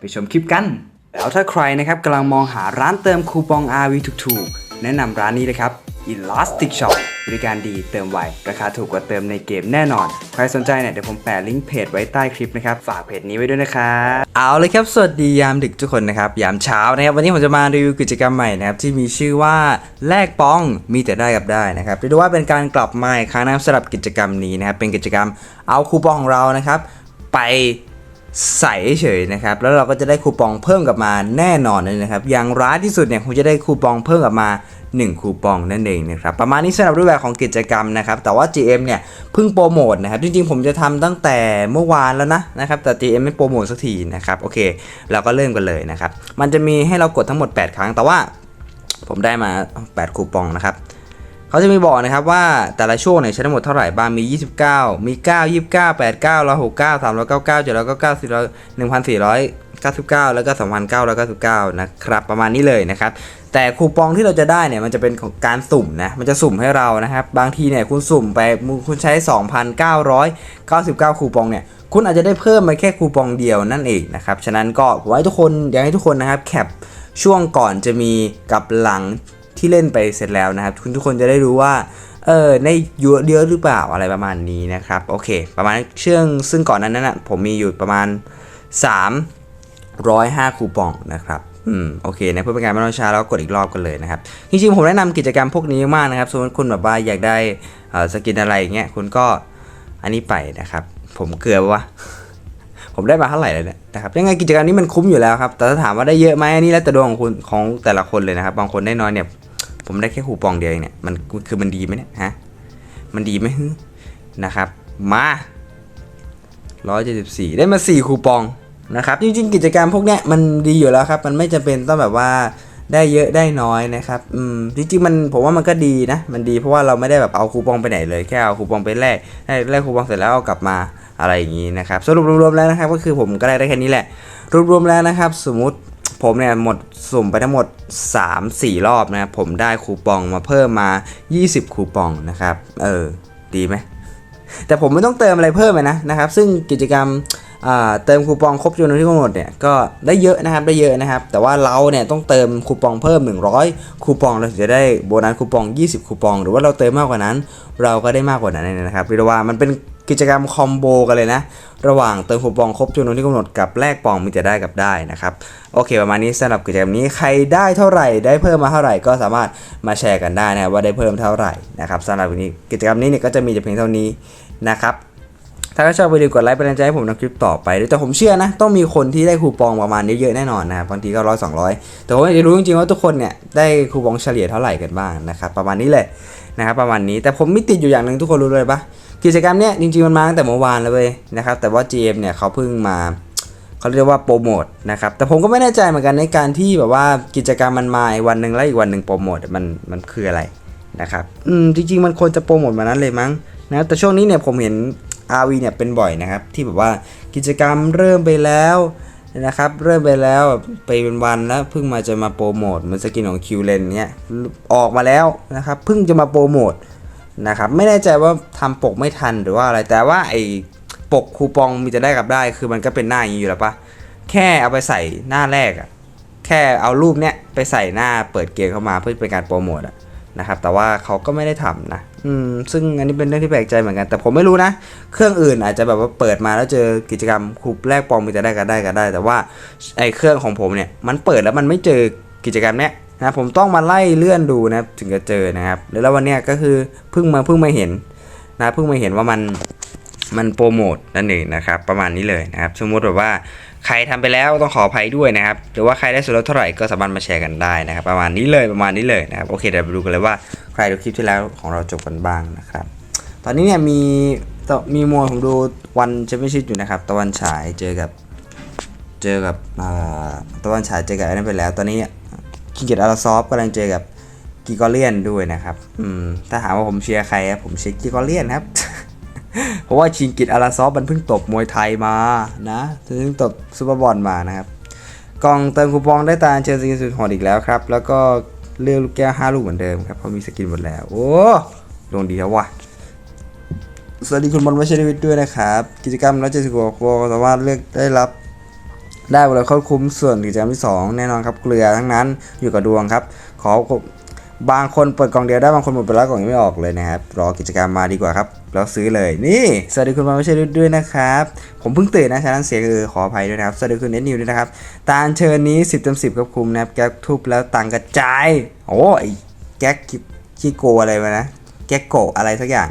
ไปชมคลิปกัน แล้วถ้าใครนะครับกำลังมองหาร้านเติมคูปอง RV ถูกๆ แนะนำร้านนี้เลยครับ Elastic Shop บริการดีเติมไว ราคาถูกกว่าเติมในเกมแน่นอน ใครสนใจเนี่ยเดี๋ยวผมแปะลิงก์เพจไว้ใต้คลิปนะครับ ฝากเพจนี้ไว้ด้วยนะครับเอาเลยครับ สวัสดียามดึกทุกคนนะครับ ยามเช้านะครับ วันนี้ผมจะมารีวิวกิจกรรมใหม่นะครับ ที่มีชื่อว่าแลกปองมีแต่ได้กับได้นะครับเรียกได้ว่าเป็นการกลับมาอีกครั้งนะครับสำหรับกิจกรรมนี้นะครับเป็นกิจกรรมเอาคูปองของเรานะครับ ไป ใส่เฉยนะครับ แล้วเราก็จะได้คูปองเพิ่มกลับมาแน่นอนเลยนะครับ อย่างร้ายที่สุดเนี่ยคงจะได้คูปองเพิ่มกลับมา 1 คูปองนั่นเองนะครับ ประมาณนี้สำหรับรูปแบบของกิจกรรมนะครับ แต่ว่า GM เนี่ยเพิ่งโปรโมทนะครับ จริงๆ ผมจะทำตั้งแต่เมื่อวานแล้วนะนะครับ แต่ GM ไม่โปรโมทสักทีนะครับ โอเค เราก็เริ่มกันเลยนะครับ มันจะมีให้เรากดทั้งหมด 8 ครั้ง แต่ว่าผมได้มา 8 คูปองนะครับ เขาจะมีบอกนะครับว่าแต่ละช่วงเนี่ยใช้ทั้งหมดเท่าไหร่บ้างมี 29 มี 9 29 89 169 399 799 400 1,499 แล้วก็ 2,999 นะครับ ประมาณนี้เลยนะครับ แต่คูปองที่เราจะได้เนี่ยมันจะเป็นของการสุ่มนะ มันจะสุ่มให้เรานะครับ บางทีเนี่ยคุณสุ่มไปคุณใช้ 2,999 คูปองเนี่ยคุณอาจจะได้เพิ่มมาแค่คูปองเดียวนั่นเองนะครับ ฉะนั้นก็ผมให้ทุกคนอยากให้ทุกคนนะครับแคปช่วงก่อนจะมีกับหลัง ที่เล่นไปเสร็จแล้วนะครับ คุณทุกคนจะได้รู้ว่าเออในเยอะเยอะหรือเปล่าอะไรประมาณนี้นะครับโอเค ประมาณเชื่องซึ่งก่อนนั้นน่ะผมมีอยู่ประมาณ 305 คูปองนะครับอืมโอเคนะเพื่อเป็นการไม่ต้องช้าแล้วกดอีกรอบกันเลยนะครับจริงๆผมแนะนำกิจกรรมพวกนี้มากนะครับสมมติคุณแบบว่าอยากได้สกินอะไรอย่างเงี้ยคุณก็อันนี้ไปนะครับ ผมเกือบวะผมได้มาเท่าไหร่แล้วเนี่ยนะครับยังไงกิจกรรมนี้มันคุ้มอยู่แล้วครับแต่ถ้าถามว่าได้เยอะไหมอันนี้แล้วแต่ดวงของคุณของแต่ละคนเลยนะครับบางคนได้น้อยเนี่ย ผมได้แค่คูปองเดียวเองเนี่ยมันคือมันดีไหมเนี่ยฮะมันดีไหมนะครับมา174 ได้มา 4 คูปองนะครับจริงๆ กิจกรรมพวกเนี้ยมันดีอยู่แล้วครับ มันไม่จำเป็นต้องแบบว่าได้เยอะได้น้อยนะครับอืมจริงๆมันผมว่ามันก็ดีนะ มันดีเพราะว่าเราไม่ได้แบบเอาคูปองไปไหนเลยแค่เอาคูปองไปแลกได้แลกคูปองเสร็จแล้วเอากลับมาอะไรอย่างนี้นะครับสรุปรวมๆแล้วนะครับก็คือผมก็ได้ได้แค่นี้แหละ รวมๆแล้วนะครับ สมมติ ผมเนี่ยหมดสุ่มไปทั้งหมด 3-4 รอบนะครับผมได้คูปองมาเพิ่มมา 20 คูปองนะครับ เออ ดีไหมแต่ผมไม่ต้องเติมอะไรเพิ่มเลยนะนะครับ ซึ่งกิจกรรมเติมคูปองครบจำนวนที่กำหนดเนี่ยก็ได้เยอะนะครับได้เยอะนะครับ แต่ว่าเราเนี่ยต้องเติมคูปองเพิ่ม 100 คูปองเราถึงจะได้โบนัสคูปอง 20 คูปอง หรือว่าเราเติมมากกว่านั้น เราก็ได้มากกว่านั้นนะครับเรียกว่ามันเป็น กิจกรรมคอมโบกันเลยนะ ระหว่างเติมคูปองครบจำนวนที่กำหนดกับแลกปองมีแต่ได้กับได้นะครับ โอเค ประมาณนี้สำหรับกิจกรรมนี้ใครได้เท่าไหร่ได้เพิ่มมาเท่าไหร่ก็สามารถมาแชร์กันได้นะว่าได้เพิ่มเท่าไหร่นะครับสำหรับวันนี้กิจกรรมนี้เนี่ยก็จะมีแต่เพียงเท่านี้นะครับถ้าชอบวิดีโอกดไลค์เป็นกำลังใจให้ผมทำคลิปต่อไปแต่ผมเชื่อนะ ต้องมีคนที่ได้คูปองประมาณนี้เยอะแน่นอนนะครับบางทีก็ร้อยสองร้อยแต่ผมอยากจะรู้จริงๆว่าทุกคนเนี่ยได้คูปองเฉลี่ยเท่าไหร่กันบ้างนะครับประมาณนี้เลยนะครับประมาณนี้แต่ผมมีติดอยู่อย่างหนึ่งทุกคนรู้เลยปะ กิจกรรมเนี้ยจริงๆมันมาตั้งแต่เมื่อวานแล้วเว้ยนะครับแต่ว่า GM เนี่ยเขาเพิ่งมาเขาเรียกว่าโปรโมทนะครับแต่ผมก็ไม่แน่ใจเหมือนกันในการที่แบบว่ากิจกรรมมันมาวันหนึ่งแล้วอีกวันหนึ่งโปรโมทมันมันคืออะไรนะครับอืมจริงๆมันควรจะโปรโมทมานั้นเลยมั้งนะแต่ช่วงนี้เนี่ยผมเห็น RV เนี่ยเป็นบ่อยนะครับที่แบบว่ากิจกรรมเริ่มไปแล้วนะครับเริ่มไปแล้วไปเป็นวันแล้วเพิ่งมาจะมาโปรโมทเหมือนสกินของคิวเลนเนี่ยออกมาแล้วนะครับเพิ่งจะมาโปรโมท นะครับไม่แน่ใจว่าทำปกไม่ทันหรือว่าอะไรแต่ว่าไอ้ปกคูปองมีจะได้กับได้ คือมันก็เป็นหน้าอย่างนี้อยู่แล้วปะแค่เอาไปใส่หน้าแรกอะแค่เอารูปเนี้ยไปใส่หน้าเปิดเกมเข้ามาเพื่อเป็นการโปรโมทอะนะครับแต่ว่าเขาก็ไม่ได้ทำนะอืมซึ่งอันนี้เป็นเรื่องที่แปลกใจเหมือนกัน แต่ผมไม่รู้นะ เครื่องอื่นอาจจะแบบว่าเปิดมาแล้วเจอกิจกรรมคูปแรกปองมีแต่ได้ก็ได้ก็ได้ แต่ว่าไอ้เครื่องของผมเนี่ยมันเปิดแล้วมันไม่เจอกิจกรรมเนี้ย นะผมต้องมาไล่เลื่อนดูนะถึงจะเจอนะครับแล้ววันนี้ก็คือเพิ่งมาเพิ่งมาเห็นนะเพิ่งมาเห็นว่ามันมันโปรโมทนั่นเองนะครับประมาณนี้เลยนะครับสมมติแบบว่าใครทำไปแล้วต้องขออภัยด้วยนะครับหรือว่าใครได้ส่วนลดเท่าไหร่ก็สามารถมาแชร์กันได้นะครับ ประมาณนี้เลยประมาณนี้เลยนะครับโอเคเดี๋ยวไปดูกันเลยว่าใครดูคลิปที่แล้วของเราจบกันบ้างนะครับ ตอนนี้เนี่ยมีมีมวยผมดูวันแชมเปี้ยนชิพอยู่นะครับ ตะวันฉายเจอกับเจอกับตะวันฉายเจอกับไอ้นั่นไปแล้ว ตอนนี้ คิงเกตอาราซอฟกำลังเจอกับกิกอเลียนด้วยนะครับ อืม ถ้าถามว่าผมเชียร์ใครครับผมเชียร์กิกอเลียนครับ เพราะว่าชิงกิตอาราซอฟมันเพิ่งตบมวยไทยมานะเพิ่งตบซูเปอร์บอลมานะครับ กล่องเติมคูปองได้ตาเชิญสกินสุดหดอีกแล้วครับ แล้วก็เลือกลูกแก้ว5ลูกเหมือนเดิมครับเพราะมีสกินหมดแล้ว โอ้ดวงดีแล้วว่ะสวัสดีคุณบอลวัชรวิทย์ด้วยนะครับ กิจกรรมร้อยเจ็ดสิบกว่าโปรสามารถเลือกได้รับ ได้เวลาเขาคุ้มส่วนกิจกรรมที่ 2 แน่นอนครับเกลือทั้งนั้นอยู่กับดวงครับ ขอบางคนเปิดกล่องเดียวได้บางคนหมดไปแล้วกล่องยังไม่ออกเลยนะครับรอกิจกรรมมาดีกว่าครับแล้วซื้อเลยนี่สวัสดีคุณบอลวัชรวิทย์ด้วยนะครับ ผมเพิ่งตื่นนะฉะนั้นเสียงเออขออภัยด้วยนะครับสวัสดีคุณเน็ตนิวด้วยนะครับตาเชิญนี้10เต็ม10ครับคุมนะครับแก๊กทุบแล้วตังกระจายโอ้ไอแก๊กขี้โกอะไรมานะแก๊กโกอะไรสักอย่าง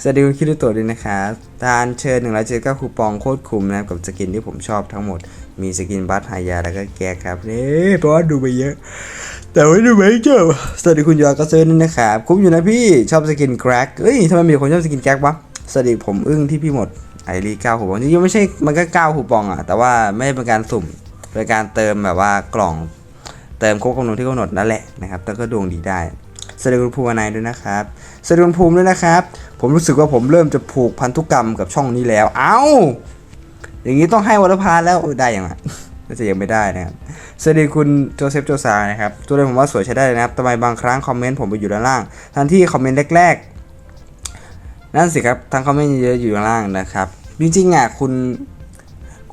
สวัสดีคุณคิริโตะด้วยนะครับ ทานเชิญ1 7 9คูปองโคตรคุ้มนะครับกับสกินที่ผมชอบทั้งหมด มีสกินบัตหายาแล้วก็แก๊กครับนี่เพราะว่าดูไปเยอะ แต่ว่าดูไม่เจอสวัสดีคุณยอก็เซิร์นนะครับคุ้มอยู่นะพี่ชอบสกินแกร็กเอ้ยทำไมมีคนชอบสกินแกร็กวะสวัสดีผมอึ้งที่พี่หมดไอรีเก้าคูปองจริงๆไม่ใช่มันก็เก้าคูปองอะแต่ว่าไม่ได้เป็นการสุ่มเป็นการเติมแบบว่ากล่องเติมครบกำหนดที่กำหนดนั่นแหละนะครับแต่ก็ดวงดีได้สวัสดีคุณภูมินายด้วยนะครับสวัสดีคุณภูมิด้วยนะครับ ผมรู้สึกว่าผมเริ่มจะผูกพันธุกรรมกับช่องนี้แล้ว เอ้า อย่างนี้ต้องให้วรพาแล้วได้ยังไงน่าจะยังไม่ได้นะครับ สวัสดีคุณโจเซฟโจซานะครับ ตัวเล่นผมว่าสวยใช้ได้นะครับทำไมบางครั้งคอมเมนต์ผมไปอยู่ด้านล่าง ทันที่คอมเมนต์แรกๆ นั่นสิครับทั้งคอมเมนต์เยอะอยู่ด้านล่างนะครับ จริงๆอะคุณ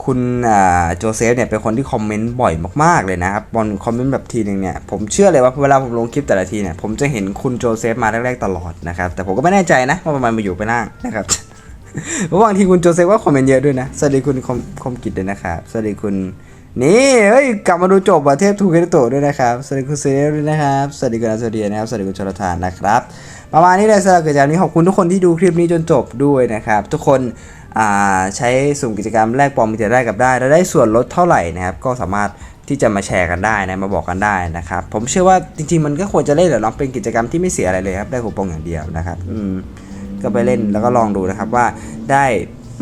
คุณอ่าโจเซฟเนี่ยเป็นคนที่คอมเมนต์บ่อยมากๆเลยนะครับบอลคอมเมนต์แบบทีหนึ่งเนี่ยผมเชื่อเลยว่าเวลาผมลงคลิปแต่ละทีเนี่ยผมจะเห็นคุณโจเซฟมาแรกๆตลอดนะครับแต่ผมก็ไม่แน่ใจนะว่าประมาณมาอยู่ไปนั่งนะครับเพราะบางทีคุณโจเซฟก็คอมเมนต์เยอะด้วยนะสวัสดีคุณคอมคมกิจด้วยนะครับสวัสดีคุณนี่เฮ้ยกลับมาดูจบประเทศทูเกตโตด้วยนะครับสวัสดีคุณเซฟด้วยนะครับสวัสดีคุณอาซเดียนะครับสวัสดีคุณชลทานนะครับประมาณนี้เลยสำหรับกิจกรรมนี้ขอบคุณทุกคนที่ดูคลิปนี้จนจบด้วยนะครับทุกคน ใช้สุ่มกิจกรรมแลกปลอมมีแต่ได้กับได้ แล้วได้ส่วนลดเท่าไหร่นะครับ ก็สามารถที่จะมาแชร์กันได้นะมาบอกกันได้นะครับ ผมเชื่อว่าจริง ๆ มันก็ควรจะเล่นแหละเนาะเป็นกิจกรรมที่ไม่เสียอะไรเลยครับได้คูปองอย่างเดียวนะครับ อืมก็ไปเล่นแล้วก็ลองดูนะครับว่าได้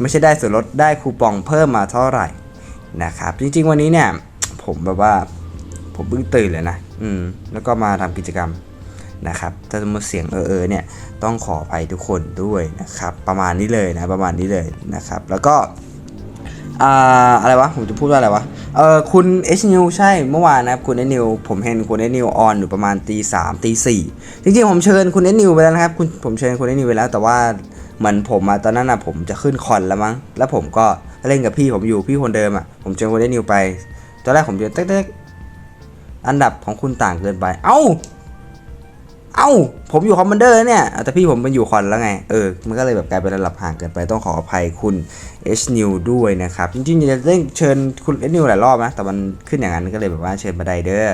ไม่ใช่ได้ส่วนลดได้คูปองเพิ่มมาเท่าไหร่นะครับ จริง ๆ วันนี้เนี่ย ผมแบบว่าผมเพิ่งตื่นเลยนะ อืม แล้วก็มาทำกิจกรรม นะครับ ถ้าสมมติเสียงเออเออเนี่ยต้องขออภัยทุกคนด้วยนะครับ ประมาณนี้เลยนะ ประมาณนี้เลยนะครับ แล้วก็อ่าอะไรวะ ผมจะพูดว่าอะไรวะ เออคุณเอชนิวใช่ เมื่อวานนะครับ คุณเอนิวผมเห็นคุณเอนิวออนอยู่ประมาณตีสามตีสี่จริงๆ ผมเชิญคุณเอนิวไปแล้วนะครับคุณผมเชิญคุณเอนิวไปแล้วแต่ว่าเหมือนผมอะตอนนั้นอะผมจะขึ้นคอนแล้วมั้ง แล้วผมก็เล่นกับพี่ผมอยู่พี่คนเดิมอะผมเชิญคุณเอนิวไป ตอนแรกผมเจอเต๊กๆอันดับของคุณต่างเกินไป เอ้า เอ้า ผมอยู่คอมมานเดอร์เนี่ย แต่พี่ผมเป็นอยู่คอนแล้วไง เออ มันก็เลยแบบกลายเป็นระดับห่างเกินไปต้องขออภัยคุณ H New ด้วยนะครับ จริงๆจะได้เชิญคุณ H New หลายรอบนะ แต่มันขึ้นอย่างนั้นก็เลยแบบว่าเชิญมาได้เด้อ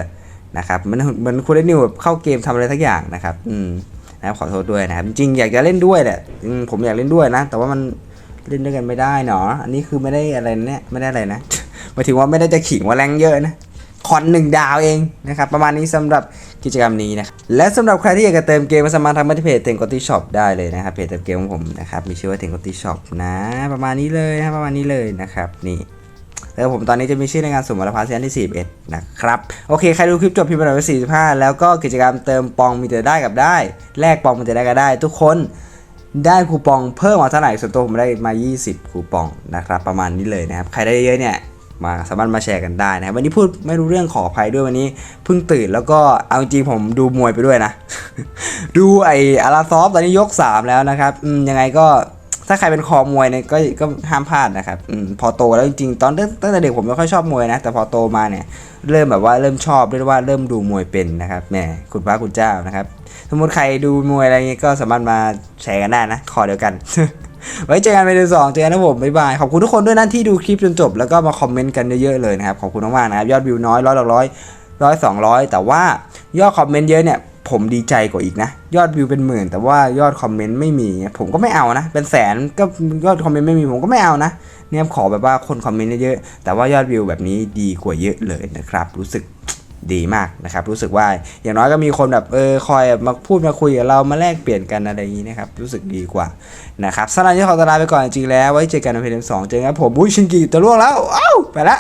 นะครับ มันเหมือนคุณ H New แบบเข้าเกมทำอะไรทักอย่างนะครับ อืมนะขอโทษด้วยนะครับ จริงๆอยากจะเล่นด้วยแหละผมอยากเล่นด้วยนะ แต่ว่ามันเล่นด้วยกันไม่ได้เนาะ อันนี้คือไม่ได้อะไรเนี่ย ไม่ได้อะไรนะหมายถึงว่าไม่ได้จะขิงว่าแรงเยอะนะ คอนหนึ่งดาวเองนะครับ ประมาณนี้สำหรับ กิจกรรมนี้นะครับและสำหรับใครที่อยากจะเติมเกมก็สามารถทำมาที่เพจเทงกอตี้ช็อปได้เลยนะครับเพจเติมเกมของผมนะครับมีชื่อว่าเทงกอตี้ช็อปนะประมาณนี้เลยนะประมาณนี้เลยนะครับนี่แล้วผมตอนนี้จะมีชื่อในงานสุ่มมาราพาเซียนที่41นะครับ โอเค ใครดูคลิปจบพิมพ์มาหน่อยว่า45 แล้วก็กิจกรรมเติมปองมีแต่ได้กับได้ แลกปองมีแต่ได้กับได้ ทุกคนได้คูปองเพิ่มมาเท่าไหร่ส่วนตัวผมได้มา 20 คูปองนะครับ ประมาณนี้เลยนะครับ ใครได้เยอะเนี่ย มาสามารถมาแชร์กันได้นะครับวันนี้พูดไม่รู้เรื่องขออภัยด้วยวันนี้เพิ่งตื่นแล้วก็เอาจริงผมดูมวยไปด้วยนะ ดูไออาราซอฟตอนนี้ยก 3 แล้วนะครับยังไงก็ถ้าใครเป็นคอมวยเนี่ยก็ก็ห้ามพลาดนะครับอพอโตแล้วจริงๆตอนตั้งแต่เด็กผมไม่ค่อยชอบมวยนะ แต่พอโตมาเนี่ยเริ่มแบบว่าเริ่มชอบเรียกว่าเริ่มดูมวยเป็นนะครับแหมคุณพระคุณเจ้านะครับ สมมติใครดูมวยอะไรเงี้ยก็สามารถมาแชร์กันได้นะคอเดียวกัน ไว้เจอกันในเดือนสองเจอกันนะผมบ๊ายบาย ขอบคุณทุกคนด้วยนะที่ดูคลิปจนจบ แล้วก็มาคอมเมนต์กันเยอะๆเลยนะครับ ขอบคุณมากๆนะครับ ยอดวิวน้อยร้อยละร้อยร้อยสองร้อยแต่ว่ายอดคอมเมนต์เยอะเนี่ยผมดีใจกว่าอีกนะ ยอดวิวเป็นหมื่น แต่ว่ายอดคอมเมนต์ไม่มี ผมก็ไม่เอานะ เป็นแสนก็ยอดคอมเมนต์ไม่มีผมก็ไม่เอานะเนี่ยขอแบบว่าคนคอมเมนต์เยอะๆแต่ว่ายอดวิวแบบนี้ดีกว่าเยอะเลยนะครับ รู้สึก ดีมากนะครับ รู้สึกว่าอย่างน้อยก็มีคนแบบเออคอยมาพูดมาคุยกับเรามาแลกเปลี่ยนกันอะไรอย่างนี้นะครับ รู้สึกดีกว่านะครับสำหรับนี้ขอตลาไปก่อนจริงแล้วไว้เจอกันในเพลงสองเจอกันผมบุ้ยชินกิจะล่วงแล้ว เอ้าไปละ